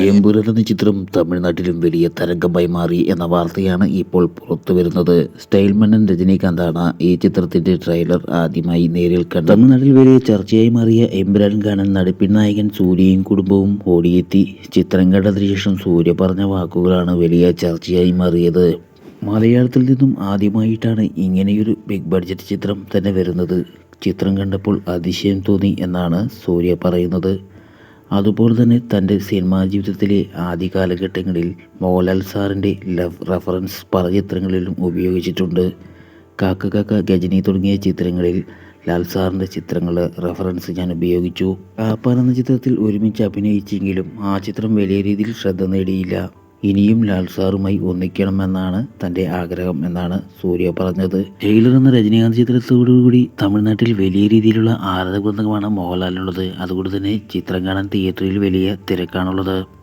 എമ്പുരാൻ എന്ന ചിത്രം തമിഴ്നാട്ടിലും വലിയ തരംഗമായി മാറി എന്ന വാർത്തയാണ് ഇപ്പോൾ പുറത്തു വരുന്നത്. സ്റ്റൈൽമന്നൻ രജനീകാന്താണ് ഈ ചിത്രത്തിന്റെ ട്രെയിലർ ആദ്യമായി നേരിൽ കണ്ടത്. തമിഴ്നാട്ടിൽ വലിയ ചർച്ചയായി മാറിയ എമ്പുരാൻ കാണാൻ നടിപ്പിൻ നായകൻ സൂര്യയും കുടുംബവും ഓടിയെത്തി. ചിത്രം കണ്ടതിനു ശേഷം സൂര്യ പറഞ്ഞ വാക്കുകളാണ് വലിയ ചർച്ചയായി മാറിയത്. മലയാളത്തിൽ നിന്നും ആദ്യമായിട്ടാണ് ഇങ്ങനെയൊരു ബിഗ് ബഡ്ജറ്റ് ചിത്രം തന്നെ വരുന്നത്. ചിത്രം കണ്ടപ്പോൾ അതിശയം തോന്നി എന്നാണ് സൂര്യ പറയുന്നത്. അതുപോലെ തന്നെ തന്റെ സിനിമാ ജീവിതത്തിലെ ആദ്യ കാലഘട്ടങ്ങളിൽ മോഹൻലാൽ സാറിന്റെ റഫറൻസ് പല ചിത്രങ്ങളിലും ഉപയോഗിച്ചിട്ടുണ്ട്. കാക്ക കാക്ക ഗജനി തുടങ്ങിയ ചിത്രങ്ങളിൽ ലാൽ സാറിന്റെ ചിത്രങ്ങൾ റഫറൻസ് ഞാൻ ഉപയോഗിച്ചു. കാപ്പാൻ എന്ന ചിത്രത്തിൽ ഒരുമിച്ച് അഭിനയിച്ചെങ്കിലും ആ ചിത്രം വലിയ രീതിയിൽ ശ്രദ്ധ നേടിയില്ല. ഇനിയും ലാൽ സാറുമായി ഒന്നിക്കണമെന്നാണ് തന്റെ ആഗ്രഹം എന്നാണ് സൂര്യ പറഞ്ഞത്. ജയിലർ എന്ന രജനീകാന്ത് ചിത്രത്തോടുകൂടി തമിഴ്നാട്ടിൽ വലിയ രീതിയിലുള്ള ആരാധകൃതമാണ് മോഹൻലാലിനുള്ളത്. അതുകൊണ്ട് തന്നെ ചിത്രം കാണാൻ തിയേറ്ററിൽ വലിയ തിരക്കാണുള്ളത്.